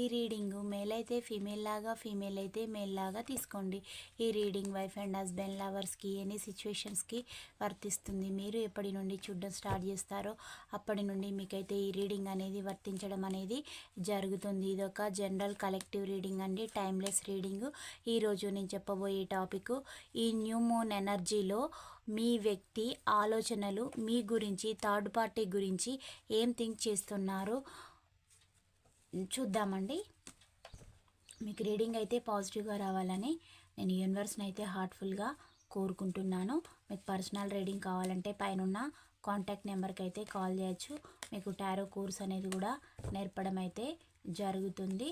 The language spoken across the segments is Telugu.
ఈ రీడింగ్ మేల్ అయితే ఫీమేల్ లాగా ఫీమేల్ అయితే మేల్ లాగా తీసుకోండి. ఈ రీడింగ్ వైఫ్ అండ్ హస్బెండ్ లవర్స్కి ఎనీ సిచ్యువేషన్స్కి వర్తిస్తుంది. మీరు ఎప్పటి నుండి చూడడం స్టార్ట్ చేస్తారో అప్పటి నుండి మీకైతే ఈ రీడింగ్ అనేది వర్తించడం అనేది జరుగుతుంది. ఇది ఒక జనరల్ కలెక్టివ్ రీడింగ్ అండి టైమ్లెస్ రీడింగ్. ఈరోజు నేను చెప్పబోయే టాపిక్ ఈ న్యూ మూన్ ఎనర్జీలో మీ వ్యక్తి ఆలోచనలు మీ గురించి థర్డ్ పార్టీ గురించి ఏం థింక్ చేస్తున్నారు చూద్దామండి. మీకు రీడింగ్ అయితే పాజిటివ్గా రావాలని నేను యూనివర్స్ని అయితే హార్ట్ఫుల్గా కోరుకుంటున్నాను. మీకు పర్సనల్ రీడింగ్ కావాలంటే పైన కాంటాక్ట్ నెంబర్కి అయితే కాల్ చేయొచ్చు. మీకు టారో కోర్స్ అనేది కూడా నేర్పడం అయితే జరుగుతుంది.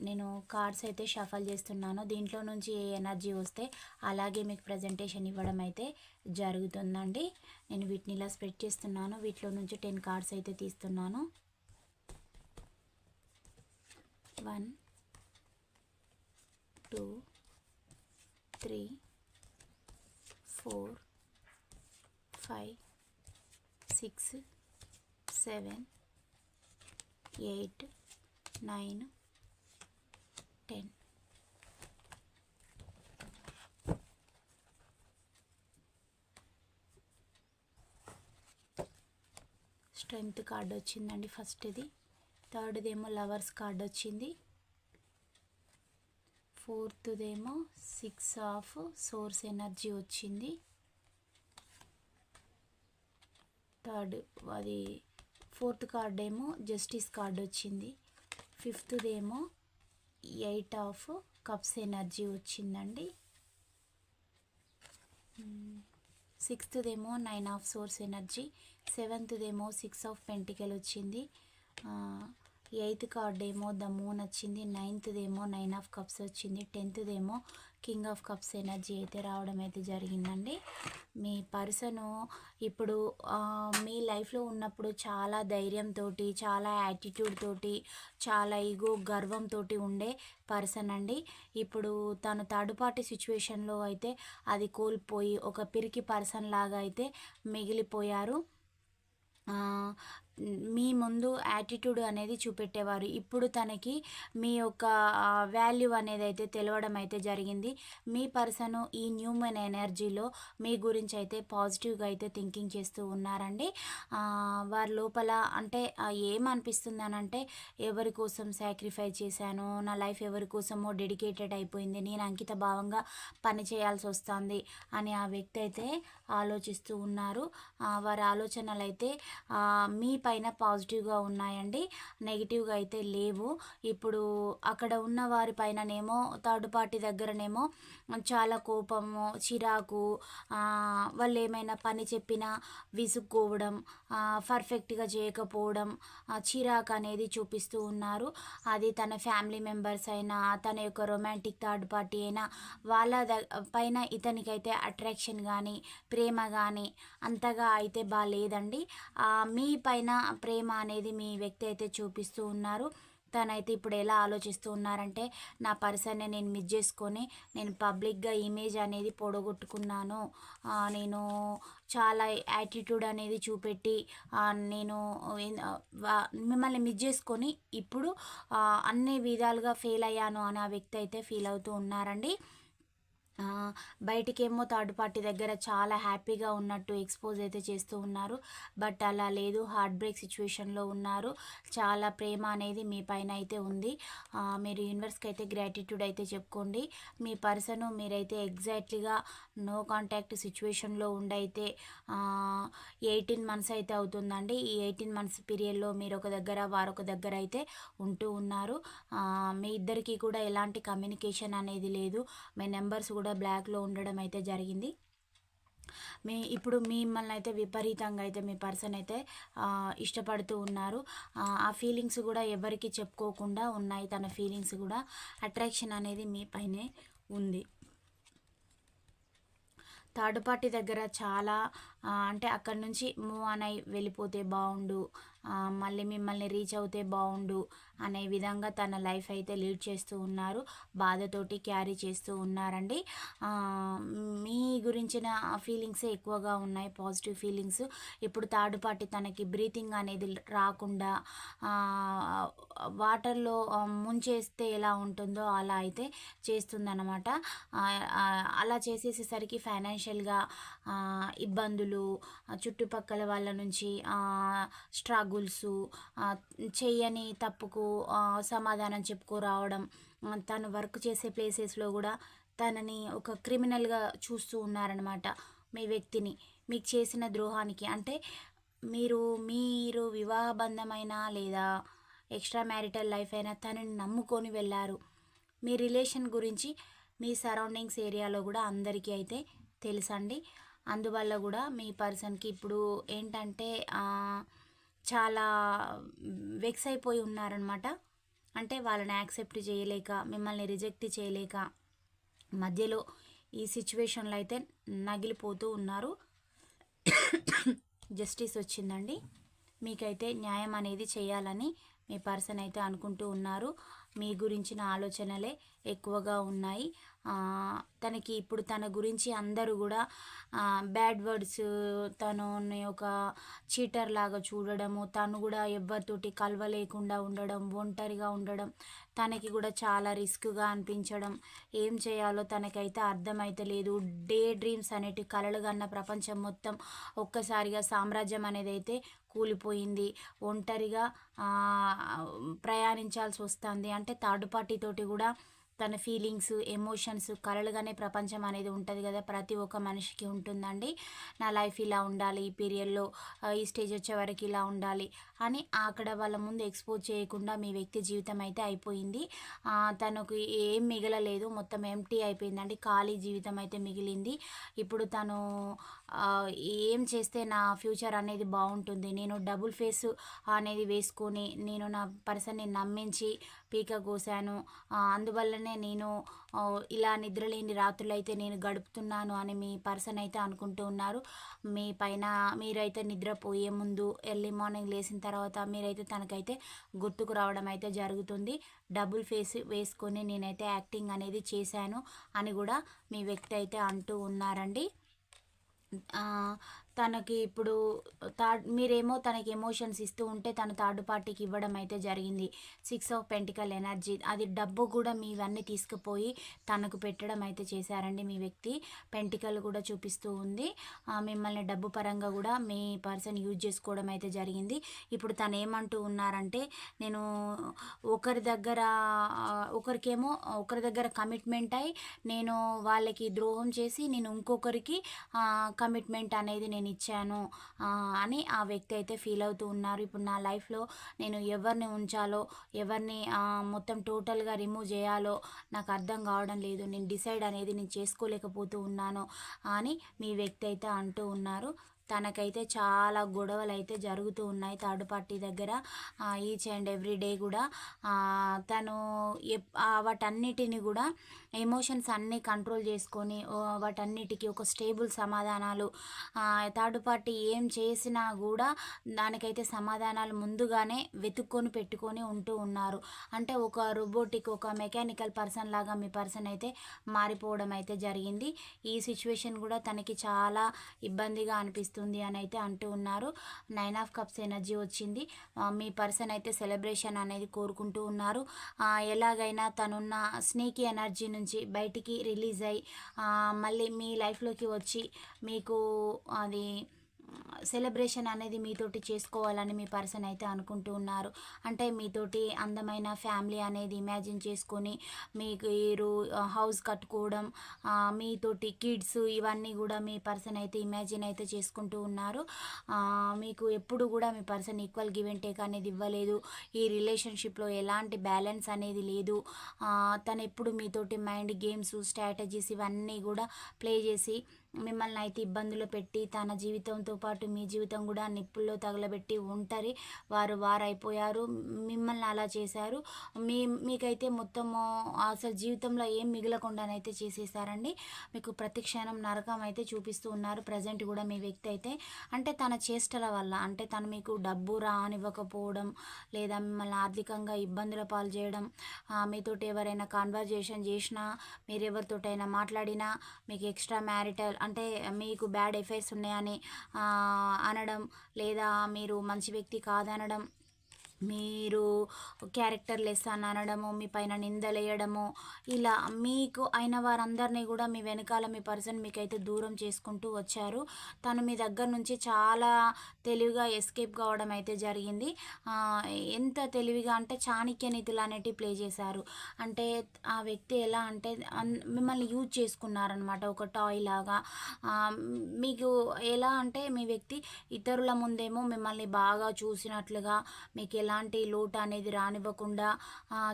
నేను కార్డ్స్ అయితే షఫల్ చేస్తున్నాను. దీంట్లో నుంచి ఏ ఎనర్జీ వస్తే అలాగే మీకు ప్రజెంటేషన్ ఇవ్వడం అయితే జరుగుతుందండి. నేను వీటిని ఇలా స్ప్రెడ్ చేస్తున్నాను. వీటిలో నుంచి టెన్ కార్డ్స్ అయితే తీస్తున్నాను. One two three four five six seven eight nine ten. Strength card వచ్చిందండి ఫస్ట్ ఇది థర్డ్దేమో లవర్స్ కార్డ్ వచ్చింది. ఫోర్త్దేమో సిక్స్ ఆఫ్ సోర్స్ ఎనర్జీ వచ్చింది. థర్డ్ అది ఫోర్త్ కార్డ్ ఏమో జస్టిస్ కార్డ్ వచ్చింది. ఫిఫ్త్దేమో ఎయిట్ ఆఫ్ కప్స్ ఎనర్జీ వచ్చిందండి. సిక్స్త్దేమో నైన్ ఆఫ్ సోర్స్ ఎనర్జీ సెవెంత్దేమో సిక్స్ ఆఫ్ పెంటికల్ వచ్చింది. ఎయిత్ కార్డ్ ఏమో ద మూన్ వచ్చింది నైన్త్దేమో నైన్ ఆఫ్ కప్స్ వచ్చింది టెన్త్దేమో కింగ్ ఆఫ్ కప్స్ ఎనర్జీ అయితే రావడం అయితే జరిగిందండి. మీ పర్సను ఇప్పుడు మీ లైఫ్లో ఉన్నప్పుడు చాలా ధైర్యంతో చాలా యాటిట్యూడ్ తోటి చాలా ఈగో గర్వంతో ఉండే పర్సన్ అండి. ఇప్పుడు తను థర్డ్ పార్టీ సిచ్యువేషన్లో అయితే అది కోల్పోయి ఒక పిరికి పర్సన్ లాగా అయితే మిగిలిపోయారు. మీ ముందు యాటిట్యూడ్ అనేది చూపెట్టేవారు. ఇప్పుడు తనకి మీ యొక్క వాల్యూ అనేది అయితే తెలవడం అయితే జరిగింది. మీ పర్సన్ ఈ న్యూమన్ ఎనర్జీలో మీ గురించి అయితే పాజిటివ్గా అయితే థింకింగ్ చేస్తూ ఉన్నారండి. వారి లోపల అంటే ఏమనిపిస్తుంది అని అంటే ఎవరి కోసం సాక్రిఫైస్ చేశాను? నా లైఫ్ ఎవరి కోసమో డెడికేటెడ్ అయిపోయింది. నేను అంకిత భావంగా పని చేయాల్సి వస్తుంది అని ఆ వ్యక్తి అయితే ఆలోచిస్తూ ఉన్నారు. వారి ఆలోచనలు అయితే మీ పైన పాజిటివ్గా ఉన్నాయండి. నెగిటివ్గా అయితే లేవు. ఇప్పుడు అక్కడ ఉన్న వారి పైననేమో థర్డ్ పార్టీ దగ్గరనేమో చాలా కోపము చిరాకు వాళ్ళు ఏమైనా పని చెప్పినా విసుక్కోవడం పర్ఫెక్ట్గా చేయకపోవడం చిరాకు అనేది చూపిస్తూ ఉన్నారు. అది తన ఫ్యామిలీ మెంబర్స్ అయినా తన యొక్క రొమాంటిక్ థర్డ్ పార్టీ అయినా వాళ్ళ పైన ఇతనికైతే అట్రాక్షన్ కానీ ప్రేమ కానీ అంతగా అయితే బాగాలేదండి మీ పైన ప్రేమ అనేది మీ వ్యక్తి అయితే చూపిస్తూ ఉన్నారు. తనైతే ఇప్పుడు ఎలా ఆలోచిస్తూ ఉన్నారంటే నా పర్సన్ని నేను మిస్ చేసుకొని నేను పబ్లిక్గా ఇమేజ్ అనేది పొడగొట్టుకున్నాను. నేను చాలా యాటిట్యూడ్ అనేది చూపెట్టి నేను మిమ్మల్ని మిస్ చేసుకొని ఇప్పుడు అన్ని విధాలుగా ఫెయిల్ అయ్యాను అని ఆ వ్యక్తి అయితే ఫీల్ అవుతూ ఉన్నారండి. బయటికేమో థర్డ్ పార్టీ దగ్గర చాలా హ్యాపీగా ఉన్నట్టు ఎక్స్పోజ్ అయితే చేస్తూ ఉన్నారు. బట్ అలా లేదు. హార్ట్ బ్రేక్ సిచ్యువేషన్లో ఉన్నారు. చాలా ప్రేమ అనేది మీ పైన అయితే ఉంది. మీరు యూనివర్స్కి అయితే గ్రాటిట్యూడ్ అయితే చెప్పుకోండి. మీ పర్సన్ మీరైతే ఎగ్జాక్ట్లీగా నో కాంటాక్ట్ సిచ్యువేషన్లో ఉండైతే ఎయిటీన్ మంత్స్ అయితే అవుతుందండి. ఈ ఎయిటీన్ మంత్స్ పీరియడ్లో మీరు ఒక దగ్గర వారొక దగ్గర అయితే ఉంటూ ఉన్నారు. మీ ఇద్దరికి కూడా ఎలాంటి కమ్యూనికేషన్ అనేది లేదు. మీ నెంబర్స్ కూడా బ్లాక్లో ఉండడం అయితే జరిగింది. మీ ఇప్పుడు మిమ్మల్ని అయితే విపరీతంగా అయితే మీ పర్సన్ అయితే ఇష్టపడుతూ ఉన్నారు. ఆ ఫీలింగ్స్ కూడా ఎవరికి చెప్పుకోకుండా ఉన్నాయి. తన ఫీలింగ్స్ కూడా అట్రాక్షన్ అనేది మీ పైనే ఉంది. థర్డ్ పార్టీ దగ్గర చాలా అంటే అక్కడి నుంచి మూవ్ ఆన్ అయి వెళ్ళిపోతే బాగుండు. మళ్ళీ మిమ్మల్ని రీచ్ అవుతే బాగుండు అనే విధంగా తన లైఫ్ అయితే లీడ్ చేస్తూ ఉన్నారు. బాధతోటి క్యారీ చేస్తూ ఉన్నారండి. మీ గురించిన ఫీలింగ్సే ఎక్కువగా ఉన్నాయి పాజిటివ్ ఫీలింగ్స్. ఇప్పుడు థర్డ్ పార్టీ తనకి బ్రీతింగ్ అనేది రాకుండా వాటర్లో ముంచేస్తే ఎలా ఉంటుందో అలా అయితే చేస్తుందన్నమాట. అలా చేసేసేసరికి ఫైనాన్షియల్గా ఇబ్బందులు చుట్టుపక్కల వాళ్ళ నుంచి గొలుసు చేయని తప్పుకు సమాధానం చెప్పుకోరావడం తను వర్క్ చేసే ప్లేసెస్లో కూడా తనని ఒక క్రిమినల్గా చూస్తూ ఉన్నారనమాట మీ వ్యక్తిని మీకు చేసిన ద్రోహానికి. అంటే మీరు మీరు వివాహబంధమైన లేదా ఎక్స్ట్రా మ్యారిటల్ లైఫ్ అయినా తనని నమ్ముకొని వెళ్ళారు. మీ రిలేషన్ గురించి మీ సరౌండింగ్స్ ఏరియాలో కూడా అందరికీ అయితే తెలుసండి. అందువల్ల కూడా మీ పర్సన్కి ఇప్పుడు ఏంటంటే చాలా వెక్స్ అయిపోయి ఉన్నారనమాట అంటే వాళ్ళని యాక్సెప్ట్ చేయలేక మిమ్మల్ని రిజెక్ట్ చేయలేక మధ్యలో ఈ సిచ్యువేషన్లో అయితే నగిలిపోతూ ఉన్నారు. జస్టిస్ వచ్చిందండి. మీకైతే న్యాయం అనేది చేయాలని మీ పర్సన్ అయితే అనుకుంటూ ఉన్నారు. మీ గురించిన ఆలోచనలే ఎక్కువగా ఉన్నాయి. తనకి ఇప్పుడు తన గురించి అందరూ కూడా బ్యాడ్ వర్డ్స్ తనని ఒక చీటర్ లాగా చూడడము తను కూడా ఎవరితోటి కలవలేకుండా ఉండడం ఒంటరిగా ఉండడం తనకి కూడా చాలా రిస్క్గా అనిపించడం ఏం చేయాలో తనకైతే అర్థమైతే లేదు. డే డ్రీమ్స్ అనేటి కలలు కన్న ప్రపంచం మొత్తం ఒక్కసారిగా సామ్రాజ్యం అనేది అయితే కూలిపోయింది. ఒంటరిగా ప్రయాణించాల్సి వస్తుంది అంటే థర్డ్ పార్టీతోటి కూడా తన ఫీలింగ్స్ ఎమోషన్స్ కలలుగానే ప్రపంచం అనేది ఉంటుంది కదా. ప్రతి ఒక్క మనిషికి ఉంటుందండి. నా లైఫ్ ఇలా ఉండాలి ఈ పీరియడ్లో ఈ స్టేజ్ వచ్చే వరకు ఇలా ఉండాలి అని అక్కడ వాళ్ళ ముందు ఎక్స్పోజ్ చేయకుండా మీ వ్యక్తి జీవితం అయితే అయిపోయింది. తనకు ఏం మిగలలేదు. మొత్తం ఎంటీ అయిపోయిందండి. ఖాళీ జీవితం అయితే మిగిలింది. ఇప్పుడు తను ఏం చేస్తే నా ఫ్యూచర్ అనేది బాగుంటుంది? నేను డబుల్ ఫేస్ అనేది వేసుకొని నేను నా పర్సన్ని నమ్మించి పీక కోసాను. అందువల్లనే నేను ఇలా నిద్రలేని రాత్రులు అయితే నేను గడుపుతున్నాను అని మీ పర్సన్ అయితే అనుకుంటూ ఉన్నారు. మీ పైన మీరైతే నిద్రపోయే ముందు ఎర్లీ మార్నింగ్ లేచిన తర్వాత మీరైతే తనకైతే గుర్తుకు రావడం అయితే జరుగుతుంది. డబుల్ ఫేస్ వేసుకొని నేనైతే యాక్టింగ్ అనేది చేశాను అని కూడా మీ వ్యక్తి అయితే అంటూ ఉన్నారండి. ఆ, తనకి ఇప్పుడు థర్డ్ మీరేమో తనకి ఎమోషన్స్ ఇస్తూ ఉంటే తను థర్డ్ పార్టీకి ఇవ్వడం అయితే జరిగింది. Six of pentacle energy. అది డబ్బు కూడా మీవన్నీ తీసుకుపోయి తనకు పెట్టడం అయితే చేశారండి మీ వ్యక్తి. పెంటికల్ కూడా చూపిస్తూ ఉంది. మిమ్మల్ని డబ్బు పరంగా కూడా మీ పర్సన్ యూజ్ చేసుకోవడం అయితే జరిగింది. ఇప్పుడు తను ఏమంటూ ఉన్నారంటే నేను ఒకరి దగ్గర ఒకరికేమో ఒకరి దగ్గర కమిట్మెంట్ అయి నేను వాళ్ళకి ద్రోహం చేసి నేను ఇంకొకరికి కమిట్మెంట్ అనేది నేను ఇచ్చాను అని ఆ వ్యక్తి అయితే ఫీల్ అవుతూ ఉన్నారు. ఇప్పుడు నా లైఫ్లో నేను ఎవరిని ఉంచాలో ఎవరిని మొత్తం టోటల్గా రిమూవ్ చేయాలో నాకు అర్థం కావడం లేదు. నేను డిసైడ్ అనేది నేను చేసుకోలేకపోతూ ఉన్నాను అని మీ వ్యక్తి అయితే అంటూ ఉన్నారు. తనకైతే చాలా గొడవలు అయితే జరుగుతూ ఉన్నాయి థర్డ్ పార్టీ దగ్గర ఈచ్ అండ్ ఎవ్రీ డే కూడా. తను ఎప్- వాటన్నిటిని కూడా ఎమోషన్స్ అన్నీ కంట్రోల్ చేసుకొని వాటన్నిటికీ ఒక స్టేబుల్ సమాధానాలు థర్డ్ పార్టీ ఏం చేసినా కూడా దానికైతే సమాధానాలు ముందుగానే వెతుక్కొని పెట్టుకొని ఉంటూ ఉన్నారు. అంటే ఒక రోబోటిక్ ఒక మెకానికల్ పర్సన్ లాగా మీ పర్సన్ అయితే మారిపోవడం అయితే జరిగింది. ఈ సిచ్యువేషన్ కూడా తనకి చాలా ఇబ్బందిగా అనిపిస్తుంది అని అయితే అంటూ ఉన్నారు. నైన్ ఆఫ్ కప్స్ ఎనర్జీ వచ్చింది. మీ పర్సన్ అయితే సెలబ్రేషన్ అనేది కోరుకుంటూ ఉన్నారు. ఎలాగైనా తనున్న స్నేకి ఎనర్జీ నుంచి బయటికి రిలీజ్ అయ్యి మళ్ళీ మీ లైఫ్లోకి వచ్చి మీకు అది సెలబ్రేషన్ అనేది మీతోటి చేసుకోవాలని మీ పర్సన్ అయితే అనుకుంటూ ఉన్నారు. అంటే మీతోటి అందమైన ఫ్యామిలీ అనేది ఇమాజిన్ చేసుకొని మీకు మీరు హౌస్ కట్టుకోవడం మీతోటి కిడ్స్ ఇవన్నీ కూడా మీ పర్సన్ అయితే ఇమాజిన్ అయితే చేసుకుంటూ ఉన్నారు. మీకు ఎప్పుడు కూడా మీ person equal give and take అనేది ఇవ్వలేదు. ఈ రిలేషన్షిప్లో ఎలాంటి బ్యాలెన్స్ అనేది లేదు. తను ఎప్పుడు మీతోటి మైండ్ గేమ్స్ స్ట్రాటజీస్ ఇవన్నీ కూడా ప్లే చేసి మిమ్మల్ని అయితే ఇబ్బందులు పెట్టి తన జీవితంతో పాటు మీ జీవితం కూడా నిప్పుల్లో తగలబెట్టి ఒంటరి వారు వారైపోయారు. మిమ్మల్ని అలా చేశారు. మీ మీకైతే మొత్తము అసలు జీవితంలో ఏం మిగలకుండానైతే చేసేసారండి. మీకు ప్రతి క్షణం నరకం అయితే చూపిస్తూ ఉన్నారు. ప్రజెంట్ కూడా మీ వ్యక్తి అయితే అంటే తన చేష్టల వల్ల అంటే తను మీకు డబ్బు రానివ్వకపోవడం లేదా మిమ్మల్ని ఆర్థికంగా ఇబ్బందుల పాలు చేయడం మీతోటి ఎవరైనా కాన్వర్జేషన్ చేసినా మీరు ఎవరితోటైనా మాట్లాడినా మీకు ఎక్స్ట్రా మ్యారిటల్ అంటే మీకు బ్యాడ్ ఎఫెక్ట్స్ ఉన్నాయని అనడం లేదా మీరు మంచి వ్యక్తి కాదనడం మీరు క్యారెక్టర్ లెస్ అని అనడము మీ పైన నిందలేయడము ఇలా మీకు అయిన వారందరినీ కూడా మీ వెనకాల మీ పర్సన్ మీకైతే దూరం చేసుకుంటూ వచ్చారు. తను మీ దగ్గర నుంచి చాలా తెలివిగా ఎస్కేప్ కావడం అయితే జరిగింది. ఎంత తెలివిగా అంటే చాణక్య నీతులు అనేటివి ప్లే చేశారు. అంటే ఆ వ్యక్తి ఎలా అంటే మిమ్మల్ని యూజ్ చేసుకున్నారనమాట ఒక టాయ్ లాగా. మీకు ఎలా అంటే మీ వ్యక్తి ఇతరుల ముందేమో మిమ్మల్ని బాగా చూసినట్లుగా మీకు ఎలా ఎలాంటి లోటు అనేది రానివ్వకుండా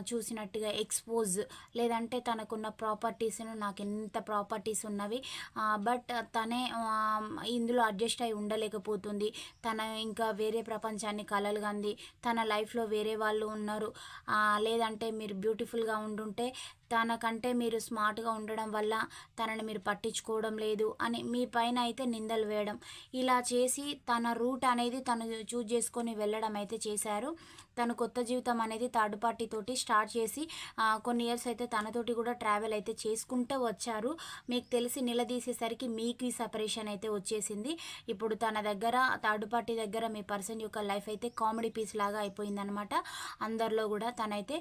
చూసినట్టుగా ఎక్స్పోజ్ లేదంటే తనకున్న ప్రాపర్టీస్ను నాకు ఎంత ప్రాపర్టీస్ ఉన్నవి బట్ తనే ఇందులో అడ్జస్ట్ అయి ఉండలేకపోతుంది. తన ఇంకా వేరే ప్రపంచాన్ని కలలుగంది. తన లైఫ్లో వేరే వాళ్ళు ఉన్నారు. లేదంటే మీరు బ్యూటిఫుల్గా ఉండుంటే తనకంటే మీరు స్మార్ట్గా ఉండడం వల్ల తనని మీరు పట్టించుకోవడం లేదు అని మీ పైన అయితే నిందలు వేయడం. ఇలా చేసి తన రూట్ అనేది తను చూజ్ చేసుకొని వెళ్ళడం అయితే చేశారు. తను కొత్త జీవితం అనేది థర్డ్ పార్టీతోటి స్టార్ట్ చేసి కొన్ని ఇయర్స్ అయితే తనతోటి కూడా ట్రావెల్ అయితే చేసుకుంటూ వచ్చారు. మీకు తెలిసి నిలదీసేసరికి మీకు ఈ సపరేషన్ అయితే వచ్చేసింది. ఇప్పుడు తన దగ్గర థర్డ్ పార్టీ దగ్గర మీ పర్సన్ యొక్క లైఫ్ అయితే కామెడీ పీస్ లాగా అయిపోయిందనమాట అందరిలో కూడా తనైతే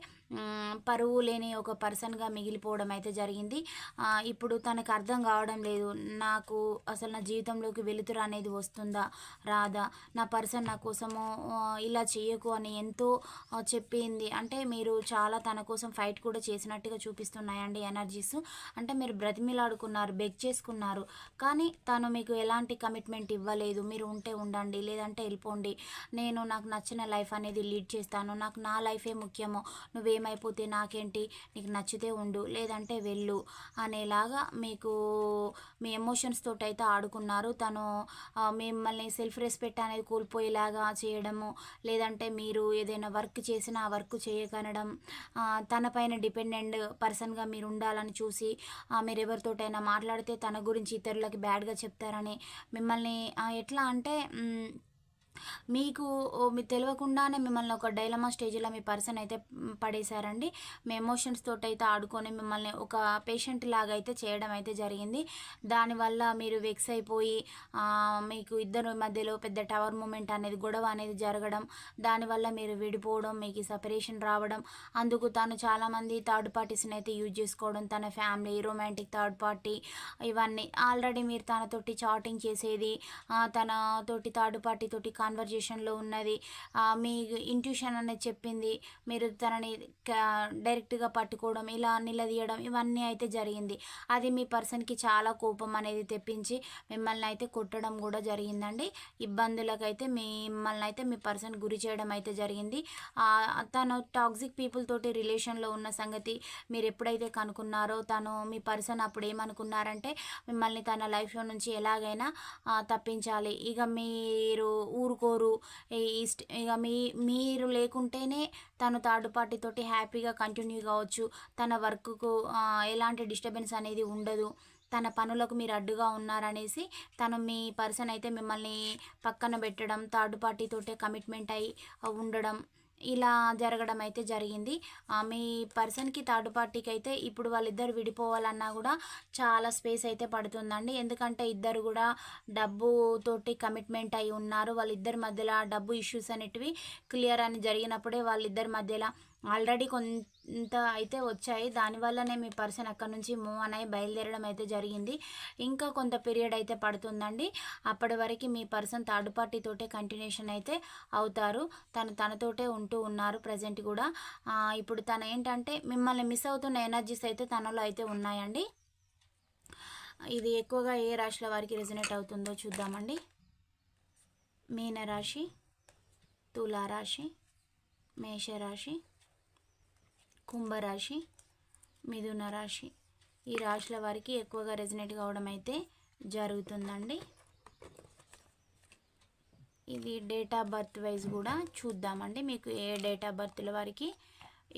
పరువు లేని ఒక పర్సన్గా మిగిలిపోవడం అయితే జరిగింది. ఇప్పుడు తనకు అర్థం కావడం లేదు. నాకు అసలు నా జీవితంలోకి వెలుతురు అనేది వస్తుందా? రాదా? నా పర్సన్ నా కోసము ఇలా చేయకు అని ఎంతో చెప్పింది. అంటే మీరు చాలా తన కోసం ఫైట్ కూడా చేసినట్టుగా చూపిస్తున్నాయండి ఎనర్జీస్. అంటే మీరు బ్రతిమిలాడుకున్నారు బెగ్ చేసుకున్నారు. కానీ తను మీకు ఎలాంటి కమిట్మెంట్ ఇవ్వలేదు. మీరు ఉంటే ఉండండి లేదంటే వెళ్ళిపోండి. నేను నాకు నచ్చిన లైఫ్ అనేది లీడ్ చేస్తాను. నాకు నా లైఫే ముఖ్యము. నువ్వేమైపోతే నాకేంటి? నీకు నచ్చితే ఉండు లేదంటే వెళ్ళు అనేలాగా మీకు మీ ఎమోషన్స్ తోటి అయితే ఆడుకున్నారు. తను మిమ్మల్ని సెల్ఫ్ రెస్పెక్ట్ అనేది కోల్పోయేలాగా చేయడము లేదంటే మీరు ఏదైనా వర్క్ చేసినా ఆ వర్క్ చేయకనడం తన పైన డిపెండెంట్ పర్సన్గా మీరు ఉండాలని చూసి మీరు ఎవరితోటైనా మాట్లాడితే తన గురించి ఇతరులకి బ్యాడ్గా చెప్తారని మిమ్మల్ని ఎట్లా అంటే మీకు మీకు తెలియకుండానే మిమ్మల్ని ఒక డైలమా స్టేజ్లో మీ పర్సన్ అయితే పడేశారండి. మీ ఎమోషన్స్ తోటి అయితే ఆడుకొని మిమ్మల్ని ఒక పేషెంట్ లాగా అయితే చేయడం అయితే జరిగింది. దానివల్ల మీరు వెక్స్ అయిపోయి మీకు ఇద్దరు మధ్యలో పెద్ద టవర్ మూమెంట్ అనేది గొడవ అనేది జరగడం దానివల్ల మీరు విడిపోవడం మీకు సపరేషన్ రావడం అందుకు తను చాలామంది థర్డ్ పార్టీస్ని అయితే యూజ్ చేసుకోవడం తన ఫ్యామిలీ రొమాంటిక్ థర్డ్ పార్టీ ఇవన్నీ. ఆల్రెడీ మీరు తనతోటి చాటింగ్ చేసేది తనతోటి థర్డ్ పార్టీతోటి కాన్వర్జేషన్లో ఉన్నది. మీ ఇంట్యూషన్ అనేది చెప్పింది. మీరు తనని డైరెక్ట్గా పట్టుకోవడం ఇలా నిలదీయడం ఇవన్నీ అయితే జరిగింది. అది మీ పర్సన్కి చాలా కోపం అనేది తెప్పించి మిమ్మల్ని అయితే కొట్టడం కూడా జరిగిందండి. ఇబ్బందులకైతే మిమ్మల్ని అయితే మీ పర్సన్ గురి చేయడం అయితే జరిగింది. తను టాక్సిక్ పీపుల్ తోటి రిలేషన్లో ఉన్న సంగతి మీరు ఎప్పుడైతే కనుక్కున్నారో తను మీ పర్సన్ అప్పుడు ఏమనుకున్నారంటే మిమ్మల్ని తన లైఫ్లో నుంచి ఎలాగైనా తప్పించాలి. ఇక మీరు ఊరు ఊరుకోరు. ఇక మీ మీరు లేకుంటేనే తను థర్డ్ పార్టీతోటి హ్యాపీగా కంటిన్యూ కావచ్చు. తన వర్క్కు ఎలాంటి డిస్టర్బెన్స్ అనేది ఉండదు. తన పనులకు మీరు అడ్డుగా ఉన్నారనేసి తను మీ పర్సన్ అయితే మిమ్మల్ని పక్కన పెట్టడం థర్డ్ పార్టీతోటే కమిట్మెంట్ అయి ఉండడం. ఇలా జరగడం అయితే జరిగింది మీ పర్సన్కి థర్డ్ పార్టీకి అయితే ఇప్పుడు వాళ్ళిద్దరు విడిపోవాలన్నా కూడా చాలా స్పేస్ అయితే పడుతుందండి. ఎందుకంటే ఇద్దరు కూడా డబ్బుతోటి కమిట్మెంట్ అయి ఉన్నారు. వాళ్ళిద్దరి మధ్యలో డబ్బు ఇష్యూస్ అనేటివి క్లియర్ అని జరిగినప్పుడే వాళ్ళిద్దరి మధ్యలో ఆల్రెడీ కొంత అయితే వచ్చాయి. దానివల్లనే మీ పర్సన్ అక్కడ నుంచి మూవ్ అని బయలుదేరడం అయితే జరిగింది. ఇంకా కొంత పీరియడ్ అయితే పడుతుందండి. అప్పటి వరకు మీ పర్సన్ థర్డ్ పార్టీతోటే కంటిన్యూషన్ అయితే అవుతారు. తను తనతోటే ఉంటూ ఉన్నారు ప్రజెంట్ కూడా. ఇప్పుడు తను ఏంటంటే మిమ్మల్ని మిస్ అవుతున్న ఎనర్జీస్ అయితే తనలో అయితే ఉన్నాయండి. ఇది ఎక్కువగా ఏ రాశిలో వారికి రెజినేట్ అవుతుందో చూద్దామండి. మీనరాశి తులారాశి మేషరాశి కుంభరాశి మిథున రాశి ఈ రాశుల వారికి ఎక్కువగా రెజినేట్ కావడం అయితే జరుగుతుందండి. ఇది డేట్ ఆఫ్ బర్త్ వైజ్ కూడా చూద్దామండి. మీకు ఏ డేట్ ఆఫ్ బర్త్ల వారికి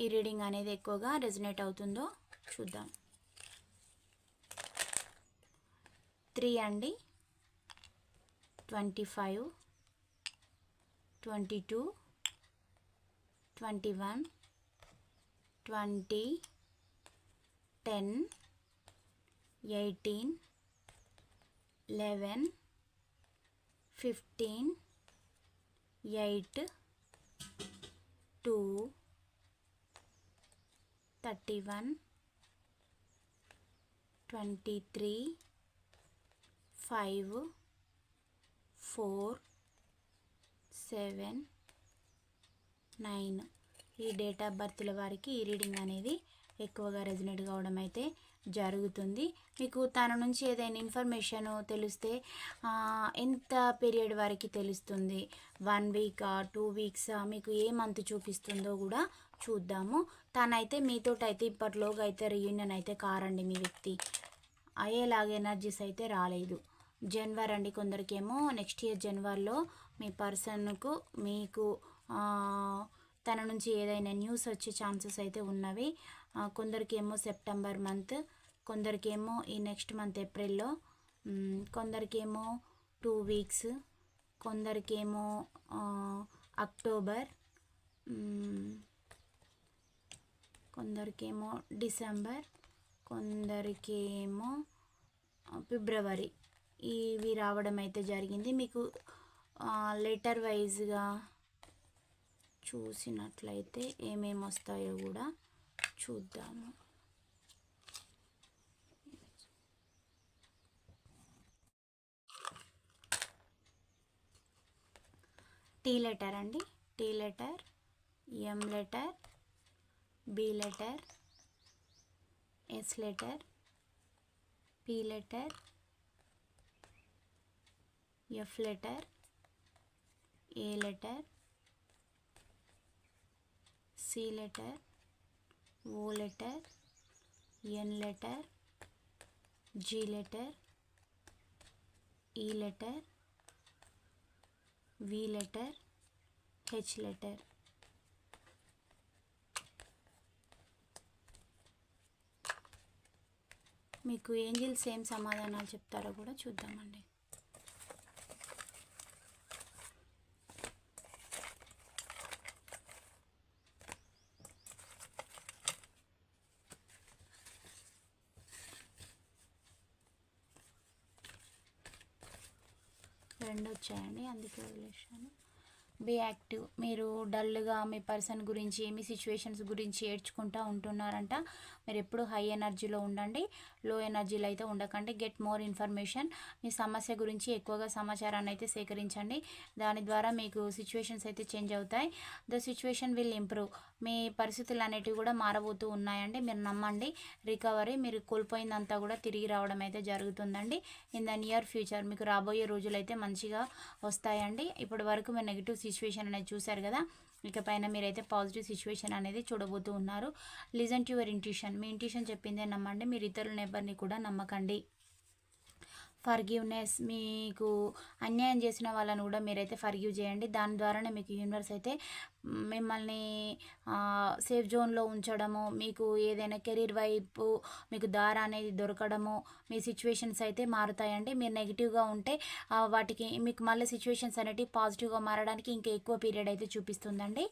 ఈ రీడింగ్ అనేది ఎక్కువగా రెజినేట్ అవుతుందో చూద్దాం. త్రీ అండి. Twenty five twenty two twenty one twenty ten eighteen eleven fifteen eight two thirty one twenty three five four seven nine. ఈ డేట్ ఆఫ్ బర్త్ల వారికి ఈ రీడింగ్ అనేది ఎక్కువగా రెజినేట్ కావడం అయితే జరుగుతుంది. మీకు తన నుంచి ఏదైనా ఇన్ఫర్మేషన్ తెలిస్తే ఎంత పీరియడ్ వరకు తెలుస్తుంది? వన్ వీకా టూ వీక్సా మీకు ఏ మంత్ చూపిస్తుందో కూడా చూద్దాము. తనైతే మీతోటైతే ఇప్పటిలోగా అయితే రీయూనియన్ అయితే కారండి మీ వ్యక్తి. అయ్యేలాగా ఎనర్జీస్ అయితే రాలేదు. జనవరి అండి కొందరికేమో నెక్స్ట్ ఇయర్ జనవరిలో మీ పర్సన్కు మీకు తన నుంచి ఏదైనా న్యూస్ వచ్చే ఛాన్సెస్ అయితే ఉన్నవి. కొందరికేమో సెప్టెంబర్ మంత్ కొందరికేమో ఈ నెక్స్ట్ మంత్ ఏప్రిల్లో కొందరికేమో టూ వీక్స్ కొందరికేమో అక్టోబర్ కొందరికేమో డిసెంబర్ కొందరికేమో ఫిబ్రవరి. ఇవి రావడం అయితే జరిగింది. మీకు లెటర్ వైజ్గా చూసినట్లయితే ఏమేమి వస్తాయో కూడా చూద్దాము. టీ లెటర్ అండి. T letter M letter B letter S letter P letter F letter A letter C letter O letter N letter G letter E letter V letter H letter. మీకు ఏంజిల్ ఏం సమాధానాలు చెప్తారో కూడా చూద్దామండి. వచ్చాయండి అందుకే వదిలేసాను బీ యాక్టివ్. మీరు డల్గా మీ పర్సన్ గురించి మీ సిచ్యువేషన్స్ గురించి ఏడ్చుకుంటూ ఉంటున్నారంట. మీరు ఎప్పుడు హై ఎనర్జీలో ఉండండి. లో ఎనర్జీలో అయితే ఉండకండి. Get more information. మీ సమస్య గురించి ఎక్కువగా సమాచారాన్ని అయితే సేకరించండి. దాని ద్వారా మీకు సిచ్యువేషన్స్ అయితే చేంజ్ అవుతాయి. The situation will improve. మీ పరిస్థితులు అనేటివి కూడా మారబోతూ ఉన్నాయండి. మీరు నమ్మండి. రికవరీ మీరు కోల్పోయిందంతా కూడా తిరిగి రావడం అయితే జరుగుతుందండి. ఇన్ ద నియర్ ఫ్యూచర్ మీకు రాబోయే రోజులు అయితే మంచిగా వస్తాయండి. ఇప్పటి వరకు మీరు నెగిటివ్ సిచ్యువేషన్ అనేది చూశారు కదా. ఇక పైన మీరైతే పాజిటివ్ సిచ్యువేషన్ అనేది చూడబోతూ ఉన్నారు. లిజన్ టు యువర్ ఇంట్యూషన్ మీ ఇంట్యూషన్ చెప్పిందే నమ్మండి. మీరు ఇతరుల ఎవరిని కూడా నమ్మకండి. ఫర్గివ్నెస్ మీకు అన్యాయం చేసిన వాళ్ళని కూడా మీరైతే ఫర్గివ్ చేయండి. దాని ద్వారానే మీకు యూనివర్స్ అయితే మిమ్మల్ని సేఫ్ జోన్లో ఉంచడము మీకు ఏదైనా కెరీర్ వైపు మీకు దారి అనేది దొరకడము మీ సిచ్యువేషన్స్ అయితే మారుతాయండి. మీరు నెగిటివ్గా ఉంటే వాటికి మీకు మళ్ళీ సిచ్యువేషన్స్ అనేటివి పాజిటివ్గా మారడానికి ఇంకా ఎక్కువ పీరియడ్ అయితే చూపిస్తుందండి.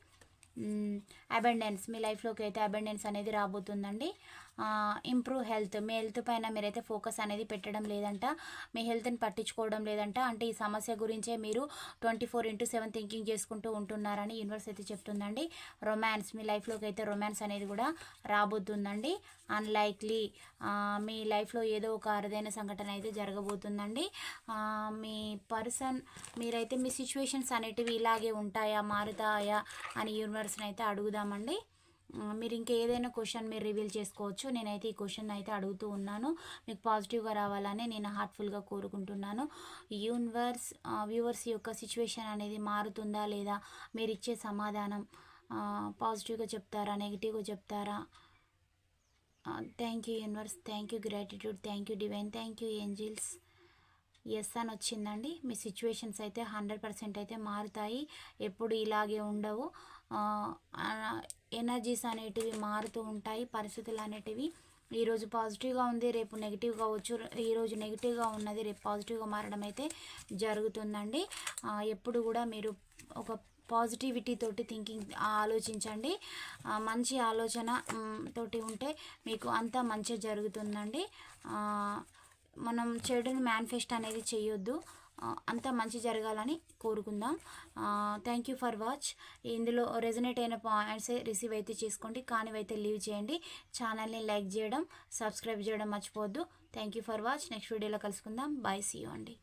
అబెండెన్స్ మీ లైఫ్లోకి అయితే అబెండెన్స్ అనేది రాబోతుందండి. ఇంప్రూవ్ హెల్త్ మీ హెల్త్ పైన మీరైతే ఫోకస్ అనేది పెట్టడం లేదంట. మీ హెల్త్ని పట్టించుకోవడం లేదంట. అంటే ఈ సమస్య గురించే మీరు twenty four into seven thinking చేసుకుంటూ ఉంటున్నారని యూనివర్స్ అయితే చెప్తుందండి. రొమాన్స్ మీ లైఫ్లోకి అయితే రొమాన్స్ అనేది కూడా రాబోతుందండి. అన్లైక్లీ మీ లైఫ్లో ఏదో ఒక అరుదైన సంఘటన అయితే జరగబోతుందండి. మీ పర్సన్ మీరైతే మీ సిచ్యువేషన్స్ అనేటివి ఇలాగే ఉంటాయా మారుతాయా అని యూనివర్స్ని అయితే అడుగుదామండి. మీరు ఇంకా ఏదైనా క్వశ్చన్ మీరు రివీల్ చేసుకోవచ్చు. నేనైతే ఈ క్వశ్చన్ అయితే అడుగుతూ ఉన్నాను. మీకు పాజిటివ్గా రావాలని నేను హార్ట్ఫుల్గా కోరుకుంటున్నాను. యూనివర్స్ వ్యూవర్స్ యొక్క సిచ్యువేషన్ అనేది మారుతుందా లేదా? మీరు ఇచ్చే సమాధానం పాజిటివ్గా చెప్తారా? నెగిటివ్గా చెప్తారా? Thank you universe. Thank you gratitude. Thank you divine. Thank you angels. Yes అని వచ్చిందండి. మీ సిచ్యువేషన్స్ అయితే హండ్రెడ్ పర్సెంట్ అయితే మారుతాయి. ఎప్పుడు ఇలాగే ఉండవు. ఎనర్జీస్ అనేటివి మారుతూ ఉంటాయి పరిస్థితులు అనేటివి. ఈరోజు పాజిటివ్గా ఉంది రేపు నెగిటివ్గా వచ్చు ఈరోజు నెగిటివ్గా ఉన్నది రేపు పాజిటివ్గా మారడం అయితే జరుగుతుందండి. ఎప్పుడు కూడా మీరు ఒక పాజిటివిటీ తోటి థింకింగ్ ఆలోచించండి. మంచి ఆలోచన తోటి ఉంటే మీకు అంతా మంచి జరుగుతుందండి. మనం చెడుని మేనిఫెస్ట్ అనేది చేయొద్దు. అంతా మంచి జరగాలని కోరుకుందాం. థ్యాంక్ యూ ఫర్ వాచ్ ఇందులో రెజనేట్ అయిన పాయింట్స్ రిసీవ్ అయితే చేసుకోండి కానివైతే లీవ్ చేయండి. ఛానల్ని లైక్ చేయడం సబ్స్క్రైబ్ చేయడం మర్చిపోవద్దు. Thank you for watch next వీడియోలో కలుసుకుందాం. బాయ్ సీ అండి.